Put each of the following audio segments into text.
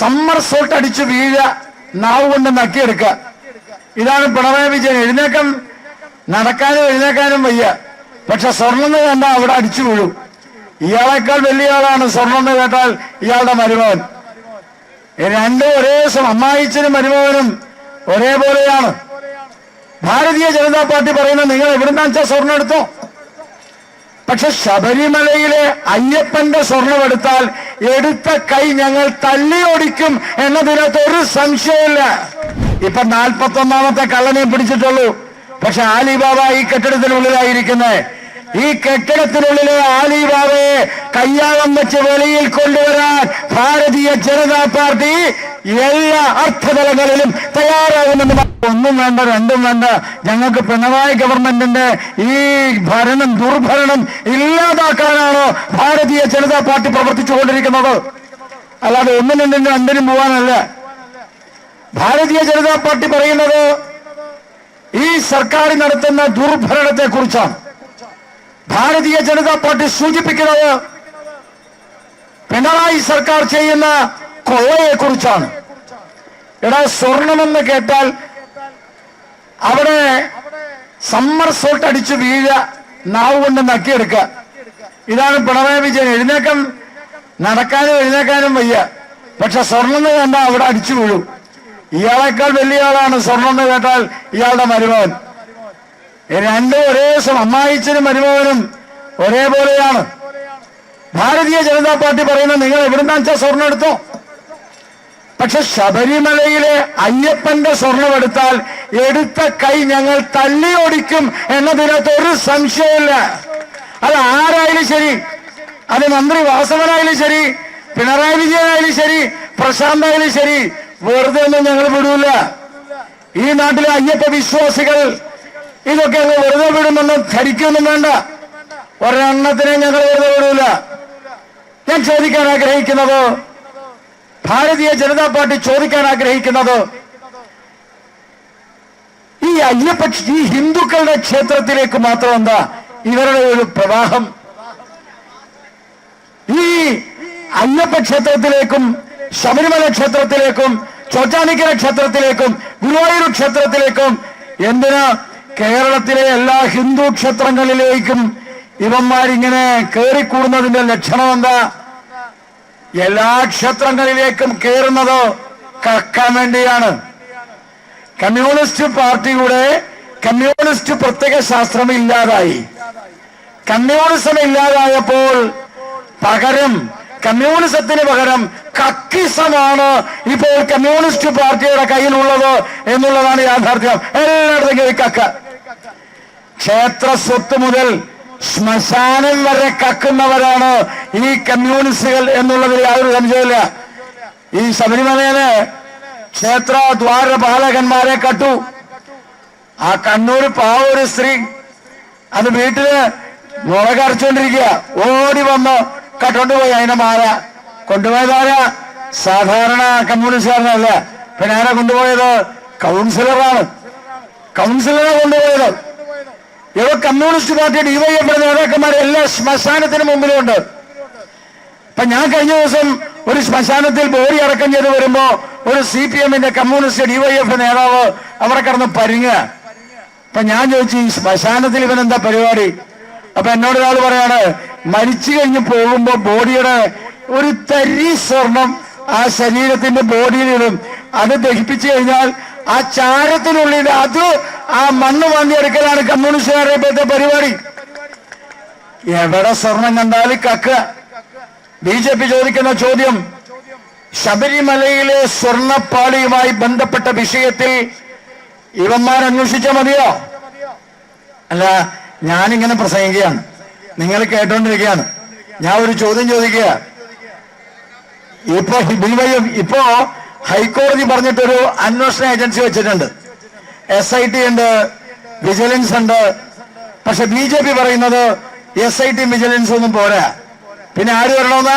Summer salt അടിച്ചു വീഴ നാവ് കൊണ്ട് നക്കിയെടുക്കുക ഇതാണ് പിണറായി വിജയൻ എഴുന്നേക്കം. നടക്കാനും എഴുന്നേക്കാനും വയ്യ. പക്ഷെ സ്വർണം കണ്ട അവിടെ അടിച്ചു വീഴും. ഇയാളെക്കാൾ വലിയ ആളാണ് സ്വർണം കേട്ടാൽ ഇയാളുടെ മരുമകൻ. രണ്ടും ഒരേ അമ്മായിച്ചനും മരുമകനും ഒരേപോലെയാണ്. ഭാരതീയ ജനതാ പാർട്ടി പറയുന്നത് നിങ്ങൾ എവിടുന്നാച്ചാ സ്വർണം എടുത്തോ? പക്ഷെ ശബരിമലയിലെ അയ്യപ്പന്റെ സ്വർണമെടുത്താൽ എടുത്ത കൈ ഞങ്ങൾ തള്ളിയൊടിക്കും എന്നതിനകത്ത് ഒരു സംശയമില്ല ഇപ്പൊ നാൽപ്പത്തി ഒന്നാമത്തെ കള്ളനെ പിടിച്ചിട്ടുള്ളൂ. പക്ഷെ ആലിബാബ ഈ കെട്ടിടത്തിനുള്ളിലായിരിക്കുന്നത് ഈ കെട്ടിടത്തിനുള്ളിലെ ആലിബാബയെ കയ്യാളം വെച്ച് വെളിയിൽ കൊണ്ടുവരാൻ ഭാരതീയ ജനതാ പാർട്ടി എല്ലാ അർത്ഥതലങ്ങളിലും തയ്യാറാകുമെന്ന് ഒന്നും വേണ്ട രണ്ടും വേണ്ട. ഞങ്ങൾക്ക് പിണറായി ഗവൺമെന്റിന്റെ ഈ ഭരണം ദുർഭരണം ഇല്ലാതാക്കാനാണോ ഭാരതീയ ജനതാ പാർട്ടി പ്രവർത്തിച്ചുകൊണ്ടിരിക്കുന്നത്. അല്ലാതെ ഒന്നിനും രണ്ടും രണ്ടിനും പോവാനല്ല. ഭാരതീയ ജനതാ പാർട്ടി പറയുന്നത് ഈ സർക്കാർ നടത്തുന്ന ദുർഭരണത്തെ കുറിച്ചാണ് ഭാരതീയ ജനതാ പാർട്ടി സൂചിപ്പിക്കുന്നത് പിണറായി സർക്കാർ ചെയ്യുന്ന കൊള്ളയെ കുറിച്ചാണ് എടാ സ്വർണമെന്ന് കേട്ടാൽ അവിടെ സമ്മർ സോൾട്ട് അടിച്ച് വീഴ നാവ് കൊണ്ട് നക്കിയെടുക്കുക ഇതാണ് പിണറായി വിജയൻ എഴുന്നേക്കം നടക്കാനും എഴുന്നേക്കാനും വയ്യ. പക്ഷെ സ്വർണം കണ്ടാൽ അവിടെ അടിച്ചു വീഴും. ഇയാളെക്കാൾ വലിയ ആളാണ് സ്വർണം കേട്ടാൽ ഇയാളുടെ മരുമകൻ. രണ്ടും ഒരേ അമ്മായിച്ചനും മരുമകനും ഒരേപോലെയാണ്. ഭാരതീയ ജനതാ പാർട്ടി പറയുന്നത് നിങ്ങൾ എവിടുന്നാച്ചാ സ്വർണം എടുത്തോ? പക്ഷെ ശബരിമലയിലെ അയ്യപ്പന്റെ സ്വർണം എടുത്താൽ എടുത്ത കൈ ഞങ്ങൾ തള്ളിയൊടിക്കും എന്നതിനകത്ത് ഒരു സംശയമില്ല അത് ആരായാലും ശരി. അത് മന്ത്രി വാസവനായാലും ശരി പിണറായി വിജയനായാലും ശരി പ്രശാന്തായാലും ശരി വെറുതെ ഒന്നും ഞങ്ങൾ വിടൂല. ഈ നാട്ടിലെ അയ്യപ്പ വിശ്വാസികൾ ഇതൊക്കെ അങ്ങ് വെറുതെ വിടുമെന്ന് ധരിക്കൊന്നും വേണ്ട. ഒരെണ്ണത്തിനെ ഞങ്ങൾ വെറുതെ വിടൂല. ഞാൻ ചോദിക്കാൻ ആഗ്രഹിക്കുന്നത് ഭാരതീയ ജനതാ പാർട്ടി ചോദിക്കാൻ ആഗ്രഹിക്കുന്നത് ഈ അയ്യപ്പക്ഷ ഈ ഹിന്ദുക്കളുടെ ക്ഷേത്രത്തിലേക്ക് മാത്രം എന്താ? ഇവരുടെ ഒരു പ്രവാഹം. ഈ അയ്യപ്പ ക്ഷേത്രത്തിലേക്കും ശബരിമല ക്ഷേത്രത്തിലേക്കും ചോറ്റാനിക്കര ക്ഷേത്രത്തിലേക്കും ഗുരുവായൂർ ക്ഷേത്രത്തിലേക്കും എന്തിനാ കേരളത്തിലെ എല്ലാ ഹിന്ദു ക്ഷേത്രങ്ങളിലേക്കും ഇവന്മാരിങ്ങനെ കയറിക്കൂടുന്നതിന്റെ ലക്ഷണം എന്താ എല്ലാ ക്ഷേത്രങ്ങളിലേക്കും കയറുന്നത് കക്കാൻ വേണ്ടിയാണ്. കമ്മ്യൂണിസ്റ്റ് പാർട്ടിയുടെ കമ്മ്യൂണിസ്റ്റ് പ്രത്യേക ശാസ്ത്രം ഇല്ലാതായി. കമ്മ്യൂണിസം ഇല്ലാതായപ്പോൾ പകരം കമ്മ്യൂണിസത്തിന് പകരം കക്കിസമാണ് ഇപ്പോൾ കമ്മ്യൂണിസ്റ്റ് പാർട്ടിയുടെ കയ്യിലുള്ളത് എന്നുള്ളതാണ് യാഥാർത്ഥ്യം. എല്ലായിടത്തും കക്ക. ക്ഷേത്ര സ്വത്ത് മുതൽ ശ്മശാനം വരെ കക്കുന്നവരാണ് ഈ കമ്മ്യൂണിസ്റ്റുകൾ എന്നുള്ളതിൽ യാതൊരു സംശയമില്ല ഈ ശബരിമലയിൽ ക്ഷേത്ര ദ്വാര പാലകന്മാരെ കട്ടു ആ കണ്ണൂർ പാവ ഒരു സ്ത്രീ അത് വീട്ടിൽ മുളകരച്ചോണ്ടിരിക്കുക. ഓടി വന്ന് കട്ടോണ്ടുപോയി അതിനെ മാല കൊണ്ടുപോയതാരാ? സാധാരണ കമ്മ്യൂണിസ്റ്റുകാരനല്ല. പിന്നെ ആരാ കൊണ്ടുപോയത്? കൗൺസിലറാണ്. കൗൺസിലറെ കൊണ്ടുപോയത്. ഇവ കമ്മ്യൂണിസ്റ്റ് പാർട്ടി ഡിവൈഎഫ് നേതാക്കന്മാർ എല്ലാ ശ്മശാനത്തിന് മുമ്പിലുണ്ട്. അപ്പൊ ഞാൻ കഴിഞ്ഞ ദിവസം ഒരു ശ്മശാനത്തിൽ ബോറി അടക്കം ചെയ്ത് വരുമ്പോ ഒരു സി പി എമ്മിന്റെ കമ്മ്യൂണിസ്റ്റ് ഡിവൈഎഫ് നേതാവ് അവിടെ കിടന്ന് പരിങ്ങുക. അപ്പൊ ഞാൻ ചോദിച്ചു ഈ ശ്മശാനത്തിൽ ഇവനെന്താ പരിപാടി? അപ്പൊ എന്നോട് ഒരാൾ പറയാണ് മരിച്ചു കഴിഞ്ഞ് പോകുമ്പോ ബോഡിയുടെ ഒരു തരി സ്വർണം ആ ശരീരത്തിന്റെ ബോഡിയിലിടും അത് ദഹിപ്പിച്ചു കഴിഞ്ഞാൽ ആ ചാരത്തിനുള്ളിൽ അത് ആ മണ്ണ് വാങ്ങി എടുക്കലാണ് കമ്മ്യൂണിസ്റ്റുകാരുടെ ഇപ്പോഴത്തെ പരിപാടി. എവിടെ സ്വർണം കണ്ടാൽ കക്ക ബി ജെ പി ചോദിക്കുന്ന ചോദ്യം ശബരിമലയിലെ സ്വർണപ്പാളിയുമായി ബന്ധപ്പെട്ട വിഷയത്തിൽ ഇവന്മാർ അന്വേഷിച്ചാൽ മതിയോ? അല്ല ഞാനിങ്ങനെ പ്രസംഗിക്കുകയാണ്. നിങ്ങൾ കേട്ടോണ്ടിരിക്കുകയാണ്. ഞാൻ ഒരു ചോദ്യം ചോദിക്കുക. ഇപ്പൊ ഇപ്പോ ഹൈക്കോടതി പറഞ്ഞിട്ടൊരു അന്വേഷണ ഏജൻസി വെച്ചിട്ടുണ്ട്. എസ് ഐ ടി ഉണ്ട് വിജിലൻസ് ഉണ്ട്. പക്ഷെ ബി ജെ പി പറയുന്നത് എസ് ഐ ടി വിജിലൻസ് ഒന്നും പോരാ. പിന്നെ ആര് വരണമെന്ന?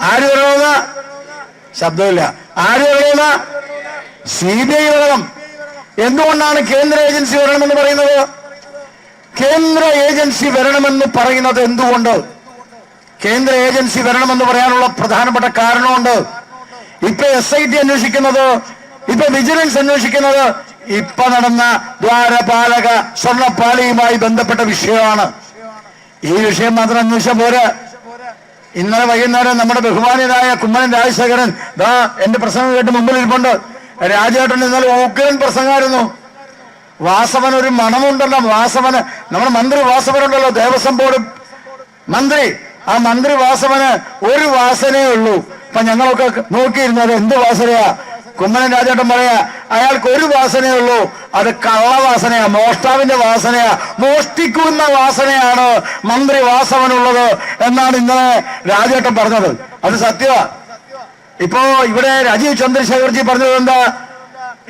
ആര് വരണമെന്ന? ശബ്ദമില്ല. ആര് വരണമെന്ന? സി ബി ഐ വരണം. എന്തുകൊണ്ടാണ് കേന്ദ്ര ഏജൻസി വരണമെന്ന് പറയുന്നത്? കേന്ദ്ര ഏജൻസി വരണമെന്ന് പറയുന്നത് എന്തുകൊണ്ട്? കേന്ദ്ര ഏജൻസി വരണമെന്ന് പറയാനുള്ള പ്രധാനപ്പെട്ട കാരണമുണ്ട്. ഇപ്പൊ എസ് ഐ ടി അന്വേഷിക്കുന്നത് ഇപ്പൊ വിജിലൻസ് അന്വേഷിക്കുന്നത് ഇപ്പൊ നടന്ന ദ്വാരപാലക സ്വർണപ്പാളിയുമായി ബന്ധപ്പെട്ട വിഷയമാണ്. ഈ വിഷയം മാത്രം അന്വേഷിച്ച പോരാ? ഇന്നലെ വൈകുന്നേരം നമ്മുടെ ബഹുമാനിയനായ കുമ്മനൻ രാജശേഖരൻ എന്റെ പ്രസംഗം കേട്ട് മുമ്പിൽ ഇരിപ്പുണ്ട് രാജേട്ടൻ ഇന്നലെ ഉഗ്രൻ പ്രസംഗമായിരുന്നു. വാസവൻ ഒരു മണമുണ്ടല്ലോ. വാസവന് നമ്മുടെ മന്ത്രി വാസവനുണ്ടല്ലോ ദേവസ്വം ബോർഡ്. മന്ത്രി ആ മന്ത്രി വാസവന് ഒരു വാസനയേ ഉള്ളൂ. അപ്പൊ ഞങ്ങളൊക്കെ നോക്കിയിരുന്നത് എന്ത് വാസനയാ? കുമ്മനം രാജേട്ടൻ പറയാ അയാൾക്ക് ഒരു വാസനയേ ഉള്ളൂ. അത് കള്ളവാസനയാ മോഷ്ടാവിന്റെ വാസനയാ മോഷ്ടിക്കുന്ന വാസനയാണ് മന്ത്രി വാസവനുള്ളത് എന്നാണ് ഇന്നലെ രാജേട്ടൻ പറഞ്ഞത്. അത് സത്യമാ ഇപ്പോ ഇവിടെ രാജീവ് ചന്ദ്രശേഖർജി പറഞ്ഞത് എന്താ?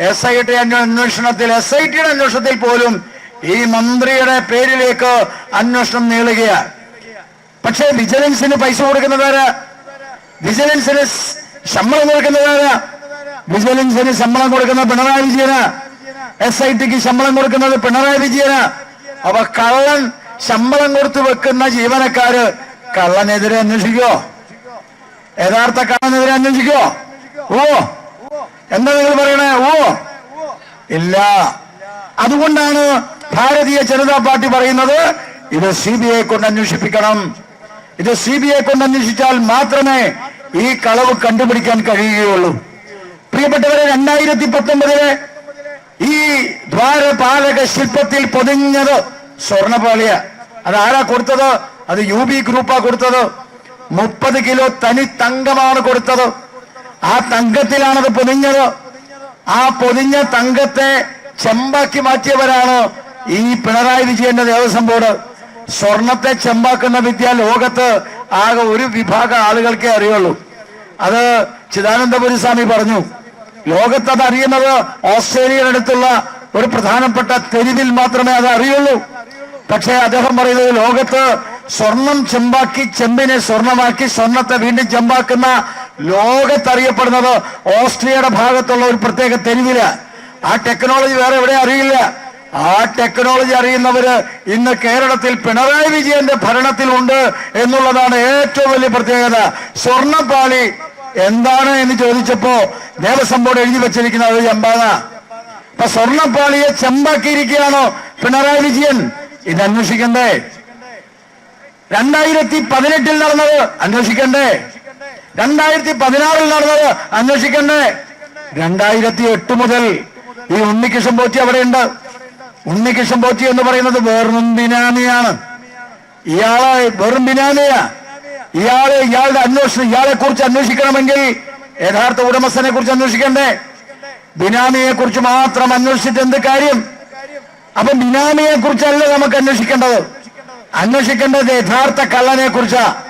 എസ് ഐ ടി അന്വേഷണത്തിൽ എസ് ഐ ടിയുടെ അന്വേഷണത്തിൽ പോലും ഈ മന്ത്രിയുടെ പേരിലേക്ക് അന്വേഷണം നീളുകയാണ് പക്ഷേ വിജിലൻസിന് പൈസ കൊടുക്കുന്നതാരാ വിജിലൻസിന് ശമ്പളം കൊടുക്കുന്നതാരാ വിജിലൻസിന് ശമ്പളം കൊടുക്കുന്ന പിണറായി വിജയന് എസ് ഐ ടിക്ക് ശമ്പളം കൊടുക്കുന്നത് പിണറായി വിജയന്. അപ്പൊ കള്ളൻ ശമ്പളം കൊടുത്തു വെക്കുന്ന ജീവനക്കാര് കള്ളനെതിരെ അന്വേഷിക്കോ? യഥാർത്ഥ കള്ളനെതിരെ അന്വേഷിക്കോ? ഓ എന്താ നിങ്ങൾ പറയണേ? ഓ ഇല്ല. അതുകൊണ്ടാണ് ഭാരതീയ ജനതാ പാർട്ടി പറയുന്നത് ഇത് സി ബി ഐ കൊണ്ട് അന്വേഷിപ്പിക്കണം. ഇത് സി ബി ഐ കൊണ്ട് അന്വേഷിച്ചാൽ മാത്രമേ ഈ കളവ് കണ്ടുപിടിക്കാൻ കഴിയുകയുള്ളൂ. പ്രിയപ്പെട്ടവരെ രണ്ടായിരത്തി പത്തൊമ്പതിലെ ഈ ദ്വാരപാലക ശില്പത്തിൽ പൊതിഞ്ഞത് സ്വർണപാളിയ. അത് ആരാ കൊടുത്തത്? അത് യു ബി ഗ്രൂപ്പാ കൊടുത്തത്. മുപ്പത് കിലോ തനി തങ്കമാണ് കൊടുത്തത്. ആ തങ്കത്തിലാണത് പൊതിഞ്ഞത്. ആ പൊതിഞ്ഞ തങ്കത്തെ ചെമ്പാക്കി മാറ്റിയവരാണ് ഈ പിണറായി വിജയന്റെ ദേവസ്വം ബോർഡ്. സ്വർണത്തെ ചെമ്പാക്കുന്ന വിദ്യ ലോകത്ത് ആകെ ഒരു വിഭാഗം ആളുകൾക്കേ അറിയുള്ളൂ. അത് ചിദാനന്ദപുരി സ്വാമി പറഞ്ഞു ലോകത്ത് അത് അറിയുന്നത് ഓസ്ട്രേലിയയുടെ അടുത്തുള്ള ഒരു പ്രധാനപ്പെട്ട തെരുവിൽ മാത്രമേ അത് അറിയുള്ളൂ പക്ഷേ അദ്ദേഹം പറയുന്നത് ലോകത്ത് സ്വർണം ചെമ്പാക്കി ചെമ്പിനെ സ്വർണമാക്കി സ്വർണത്തെ വീണ്ടും ചെമ്പാക്കുന്ന ലോകത്തറിയപ്പെടുന്നത് ഓസ്ട്രിയയുടെ ഭാഗത്തുള്ള ഒരു പ്രത്യേക തെരുവില. ആ ടെക്നോളജി വേറെ എവിടെ അറിയില്ല. ആ ടെക്നോളജി അറിയുന്നവര് ഇന്ന് കേരളത്തിൽ പിണറായി വിജയന്റെ ഭരണത്തിലുണ്ട് എന്നുള്ളതാണ് ഏറ്റവും വലിയ പ്രത്യേകത. സ്വർണപ്പാളി എന്താണ് എന്ന് ചോദിച്ചപ്പോ ദേവസ്വം ബോർഡ് എഴുതി വെച്ചിരിക്കുന്ന അത് ചെമ്പാന. അപ്പൊ സ്വർണപ്പാളിയെ ചെമ്പാക്കിയിരിക്കുകയാണോ പിണറായി വിജയൻ? ഇത് അന്വേഷിക്കണ്ടേ? രണ്ടായിരത്തി പതിനെട്ടിൽ നടന്നത് അന്വേഷിക്കണ്ടേ? രണ്ടായിരത്തി പതിനാറിൽ നടന്നത് അന്വേഷിക്കണ്ടേ? രണ്ടായിരത്തി എട്ട് മുതൽ ഈ ഉണ്ണികൃഷ്ണൻ പോറ്റി അവിടെയുണ്ട്. ഉണ്ണികൃഷ്ണൻ പോറ്റി എന്ന് പറയുന്നത് വെറും ബിനാമിയാണ്. ഇയാളെ വെറും ബിനാമിയാ. ഇയാളെ ഇയാളുടെ അന്വേഷണം ഇയാളെ കുറിച്ച് അന്വേഷിക്കണമെങ്കിൽ യഥാർത്ഥ ഉടമസ്ഥനെ കുറിച്ച് അന്വേഷിക്കണ്ടേ? ബിനാമിയെ കുറിച്ച് മാത്രം അന്വേഷിച്ചിട്ട് എന്ത് കാര്യം? അപ്പൊ ബിനാമിയെ കുറിച്ചല്ല നമുക്ക് അന്വേഷിക്കേണ്ടത്. അന്വേഷിക്കേണ്ടത് യഥാർത്ഥ കള്ളനെ കുറിച്ചാ.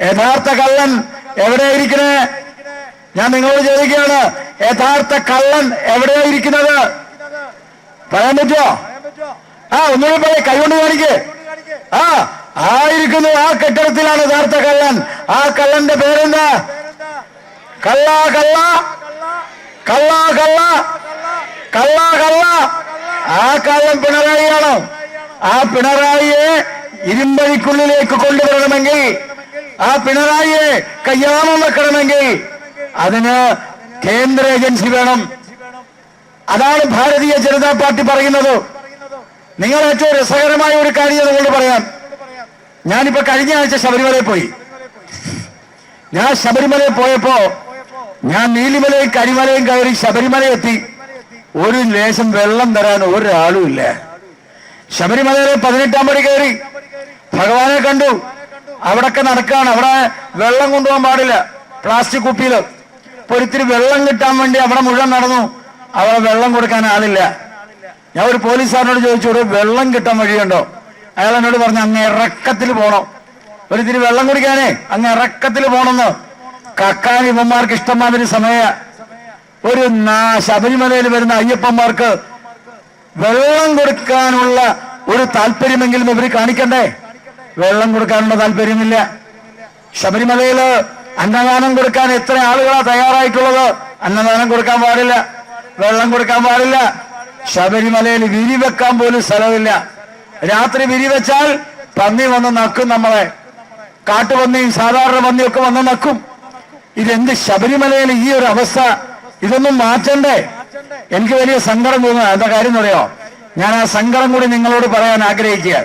യഥാർത്ഥ കള്ളൻ എവിടെയായിരിക്കണേ? ഞാൻ നിങ്ങളോട് ചോദിക്കുകയാണ് യഥാർത്ഥ കള്ളൻ എവിടെയായിരിക്കുന്നത്? പറയാൻ പറ്റുമോ ആ ഒന്നുകൂടി പറയേ കൈകൊണ്ട് കാണിക്കേ. ആ ആയിരിക്കുന്നു ആ കെട്ടിടത്തിലാണ് യഥാർത്ഥ കള്ളൻ. ആ കള്ളന്റെ പേരെന്താ? കള്ള കള്ള. കള്ള കള്ള. കള്ള കള്ള. ആ കള്ളൻ പിണറായിയാണോ? ആ പിണറായിയെ ഇരുമ്പഴിക്കുള്ളിലേക്ക് കൊണ്ടുവരണമെങ്കിൽ ആ പിണറായിയെ കയ്യാമം വെക്കണമെങ്കിൽ അതിന് കേന്ദ്ര ഏജൻസി വേണം. അതാണ് ഭാരതീയ ജനതാ പാർട്ടി പറയുന്നത്. നിങ്ങൾ ഏറ്റവും രസകരമായ ഒരു കാര്യം അതുകൊണ്ട് പറയാം. ഞാനിപ്പോ കഴിഞ്ഞ ആഴ്ച ശബരിമലയിൽ പോയി. ഞാൻ ശബരിമലയിൽ പോയപ്പോ ഞാൻ നീലിമലയും കരിമലയും കയറി ശബരിമല എത്തി. ഒരു ലേശം വെള്ളം തരാൻ ഒരാളും ഇല്ല. ശബരിമലയിലെ പതിനെട്ടാം പടി കയറി. ഭഗവാനെ കണ്ടു. അവിടൊക്കെ നടക്കാണ്. അവിടെ വെള്ളം കൊണ്ടുപോകാൻ പാടില്ല. പ്ലാസ്റ്റിക് കുപ്പിയിൽ ഇപ്പൊ ഒരിത്തിരി വെള്ളം കിട്ടാൻ വേണ്ടി അവിടെ മുഴുവൻ നടന്നു. അവിടെ വെള്ളം കൊടുക്കാൻ ആളില്ല. ഞാൻ ഒരു പോലീസുകാരനോട് ചോദിച്ചു വെള്ളം കിട്ടാൻ വഴിയുണ്ടോ? അയാൾ എന്നോട് പറഞ്ഞു അങ്ങ് ഇറക്കത്തിൽ പോണം. ഒരു തിരി വെള്ളം കുടിക്കാനേ അങ്ങ് ഇറക്കത്തിൽ പോണെന്ന് കക്കാൻ ഇവന്മാർക്ക് ഇഷ്ടമാതിരി സമയ. ഒരു ശബരിമലയിൽ വരുന്ന അയ്യപ്പന്മാർക്ക് വെള്ളം കൊടുക്കാനുള്ള ഒരു താല്പര്യമെങ്കിലും ഇവർ കാണിക്കണ്ടേ? വെള്ളം കൊടുക്കാനുള്ള താല്പര്യമില്ല. ശബരിമലയിൽ അന്നദാനം കൊടുക്കാൻ എത്ര ആളുകളാ തയ്യാറായിട്ടുള്ളത്? അന്നദാനം കൊടുക്കാൻ പാടില്ല. വെള്ളം കൊടുക്കാൻ പാടില്ല. ശബരിമലയിൽ വിരി വെക്കാൻ പോലും സ്ഥലമില്ല. രാത്രി വിരി വെച്ചാൽ പന്നി വന്ന് നക്കും നമ്മളെ. കാട്ടുപന്നിയും സാധാരണ പന്നിയൊക്കെ വന്ന് നക്കും. ഇതെന്ത് ശബരിമലയിൽ ഈ ഒരു അവസ്ഥ? ഇതൊന്നും മാറ്റണ്ടേ? എനിക്ക് വലിയ സങ്കടം തോന്നുക എന്താ കാര്യം പറയോ ഞാൻ ആ സങ്കടം കൂടി നിങ്ങളോട് പറയാൻ ആഗ്രഹിക്കുക.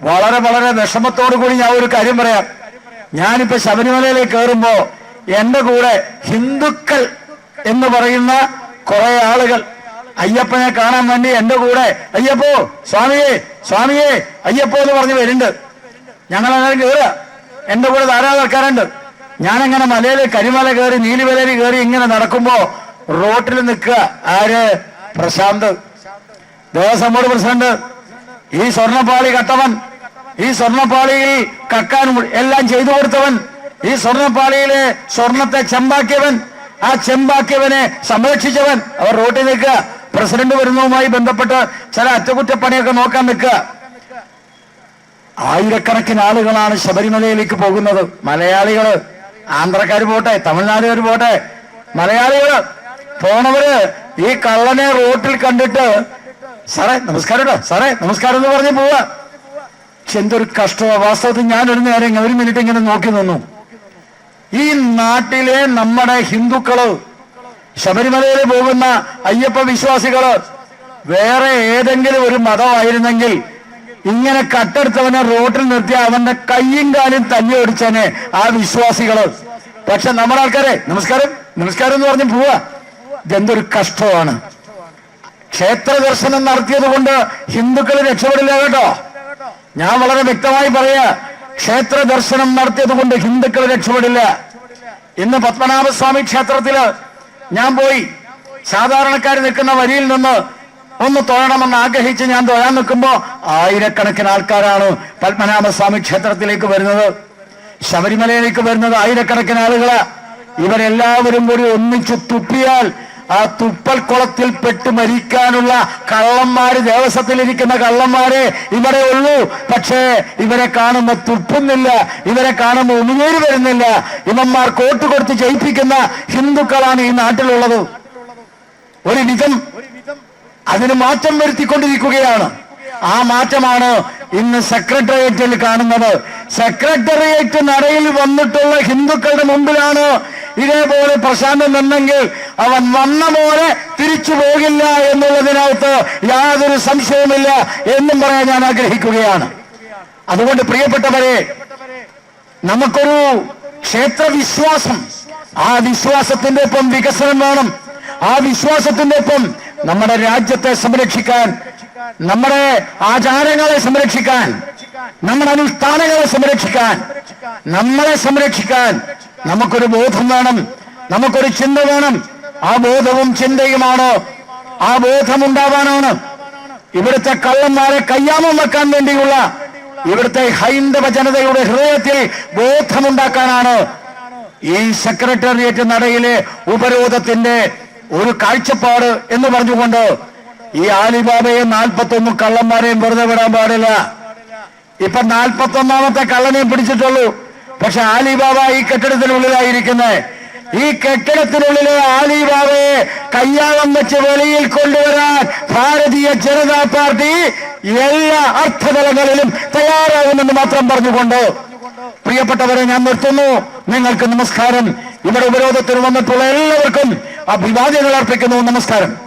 വളരെ വളരെ വിഷമത്തോടു കൂടി ഞാൻ ഒരു കാര്യം പറയാം. ഞാനിപ്പോ ശബരിമലയിലേക്ക് കയറുമ്പോ എന്റെ കൂടെ ഹിന്ദുക്കൾ എന്ന് പറയുന്ന കുറെ ആളുകൾ. അയ്യപ്പനെ കാണാൻ വേണ്ടി എന്റെ കൂടെ. അയ്യപ്പോ സ്വാമിയെ സ്വാമിയെ അയ്യപ്പോ എന്ന് പറഞ്ഞ് വരുന്നുണ്ട്. ഞങ്ങൾ അങ്ങനെ കയറുക എന്റെ കൂടെ ധാരാളം ആൾക്കാരുണ്ട്. ഞാനങ്ങനെ മലയിൽ കരിമല കയറി നീലിമലയിൽ കയറി ഇങ്ങനെ നടക്കുമ്പോ റോട്ടിൽ നിൽക്കുക. ആര്? പ്രശാന്ത്. Devaswom board president. ഈ സ്വർണപ്പാളി കട്ടവൻ. ഈ സ്വർണപ്പാളിയിൽ കക്കാൻ എല്ലാം ചെയ്തു കൊടുത്തവൻ. ഈ സ്വർണപ്പാളിയിലെ സ്വർണത്തെ ചെമ്പാക്കിയവൻ. ആ ചെമ്പാക്കിയവനെ സംരക്ഷിച്ചവൻ. അവർ റോട്ടിൽ നിൽക്കുക. പ്രസിഡന്റ് വരുന്നതുമായി ബന്ധപ്പെട്ട് ചില അറ്റകുറ്റപ്പണിയൊക്കെ നോക്കാൻ നിൽക്കുക. ആയിരക്കണക്കിന് ആളുകളാണ് ശബരിമലയിലേക്ക് പോകുന്നത്. മലയാളികൾ ആന്ധ്രക്കാർ പോട്ടെ തമിഴ്നാടുകാർ പോട്ടെ മലയാളികൾ പോണവര് ഈ കള്ളനെ റോട്ടിൽ കണ്ടിട്ട് സാറേ നമസ്കാരം കേട്ടോ സാറേ നമസ്കാരം എന്ന് പറഞ്ഞ് പോവാ. എന്തൊരു കഷ്ടമാ. വാസ്തവത്തിൽ ഒരു നേരം ഒരു മിനിറ്റ് ഇങ്ങനെ നോക്കി നിന്നു. ഈ നാട്ടിലെ നമ്മുടെ ഹിന്ദുക്കൾ ശബരിമലയിൽ പോകുന്ന അയ്യപ്പ വിശ്വാസികൾ വേറെ ഏതെങ്കിലും ഒരു മതമായിരുന്നെങ്കിൽ ഇങ്ങനെ കട്ടെടുത്തവനെ റോട്ടിൽ നിർത്തി അവന്റെ കയ്യും കാലും തല്ലി ഓടിച്ചനെ ആ വിശ്വാസികൾ. പക്ഷെ നമ്മുടെ ആൾക്കാരെ നമസ്കാരം നമസ്കാരം എന്ന് പറഞ്ഞ് പോവാ. ഇതെന്തൊരു കഷ്ടമാണ്. ക്ഷേത്ര ദർശനം നടത്തിയത് കൊണ്ട് ഹിന്ദുക്കൾ രക്ഷപ്പെടില്ല കേട്ടോ. ഞാൻ വളരെ വ്യക്തമായി പറയാ ക്ഷേത്ര ദർശനം നടത്തിയത് കൊണ്ട് ഹിന്ദുക്കൾ രക്ഷപ്പെടില്ല. ഇന്ന് പത്മനാഭസ്വാമി ക്ഷേത്രത്തിൽ ഞാൻ പോയി. സാധാരണക്കാർ നിൽക്കുന്ന വരിയിൽ നിന്ന് ഒന്ന് തൊഴണമെന്ന് ആഗ്രഹിച്ച് ഞാൻ തൊഴാൻ നിൽക്കുമ്പോ ആയിരക്കണക്കിന് ആൾക്കാരാണ് പത്മനാഭസ്വാമി ക്ഷേത്രത്തിലേക്ക് വരുന്നത്. ശബരിമലയിലേക്ക് വരുന്നത് ആയിരക്കണക്കിന് ആളുകളാ. ഇവരെല്ലാവരും കൂടി ഒന്നിച്ചു തുപ്പിയാൽ ആ തുപ്പൽ കുളത്തിൽ പെട്ട് മരിക്കാനുള്ള കള്ളന്മാര് ദേവസ്വത്തിലിരിക്കുന്ന കള്ളന്മാരെ ഇവരെ ഉള്ളൂ. പക്ഷേ ഇവരെ കാണുമ്പോ തുപ്പുന്നില്ല. ഇവരെ കാണുമ്പോ ഉമിനീര് വരുന്നില്ല. ഇവന്മാർ കോട്ട് കൊടുത്ത് ജയിപ്പിക്കുന്ന ഹിന്ദുക്കളാണ് ഈ നാട്ടിലുള്ളത്. ഒരു വിധം അതിന് മാറ്റം വരുത്തിക്കൊണ്ടിരിക്കുകയാണ്. ആ മാറ്റമാണ് ഇന്ന് സെക്രട്ടേറിയറ്റിൽ കാണുന്നത്. സെക്രട്ടേറിയറ്റ് നടയിൽ വന്നിട്ടുള്ള ഹിന്ദുക്കളുടെ മുമ്പിലാണ് ഇതേപോലെ പ്രശാന്തൻ നിന്നെങ്കിൽ അവൻ വന്ന പോലെ തിരിച്ചു പോകില്ല എന്നുള്ളതിനകത്ത് യാതൊരു സംശയവുമില്ല എന്നും പറയാൻ ഞാൻ ആഗ്രഹിക്കുകയാണ്. അതുകൊണ്ട് പ്രിയപ്പെട്ടവരെ നമുക്കൊരു ക്ഷേത്ര വിശ്വാസം ആ വിശ്വാസത്തിന്റെ ഒപ്പം വികസനം വേണം. ആ വിശ്വാസത്തിന്റെ ഒപ്പം നമ്മുടെ രാജ്യത്തെ സംരക്ഷിക്കാൻ നമ്മുടെ ആചാരങ്ങളെ സംരക്ഷിക്കാൻ നമ്മുടെ അനുഷ്ഠാനങ്ങളെ സംരക്ഷിക്കാൻ നമ്മളെ സംരക്ഷിക്കാൻ നമുക്കൊരു ബോധം വേണം നമുക്കൊരു ചിന്ത വേണം. ആ ബോധവും ചിന്തയുമാണ്. ആ ബോധമുണ്ടാവാനാണ്. ഇവിടുത്തെ കള്ളന്മാരെ കയ്യാമം വെക്കാൻ വേണ്ടിയുള്ള ഇവിടുത്തെ ഹൈന്ദവ ജനതയുടെ ഹൃദയത്തിൽ ബോധമുണ്ടാക്കാനാണ്. ഈ സെക്രട്ടേറിയറ്റ് നടയിലെ ഉപരോധത്തിന്റെ ഒരു കാഴ്ചപ്പാട് എന്ന് പറഞ്ഞുകൊണ്ട് ഈ ആലിബാബയെ നാൽപ്പത്തൊന്ന് കള്ളന്മാരെയും വെറുതെ വിടാൻ പാടില്ല. ഇപ്പൊ നാൽപ്പത്തൊന്നാമത്തെ കള്ളനെയും പിടിച്ചിട്ടുള്ളൂ. പക്ഷെ ആലിബാബ ഈ കെട്ടിടത്തിനുള്ളിലായിരിക്കുന്നത് ഈ കെട്ടിടത്തിനുള്ളിലെ ആലിബാബയെ കയ്യാളം വെച്ച് വെളിയിൽ കൊണ്ടുവരാൻ ഭാരതീയ ജനതാ പാർട്ടി എല്ലാ അർത്ഥതലങ്ങളിലും തയ്യാറാകുമെന്ന് മാത്രം പറഞ്ഞുകൊണ്ട് പ്രിയപ്പെട്ടവരെ ഞാൻ നിർത്തുന്നു. നിങ്ങൾക്ക് നമസ്കാരം. ഇവിടെ ഉപരോധത്തിന് വന്നിട്ടുള്ള എല്ലാവർക്കും അഭിവാദ്യങ്ങൾ അർപ്പിക്കുന്നു. നമസ്കാരം.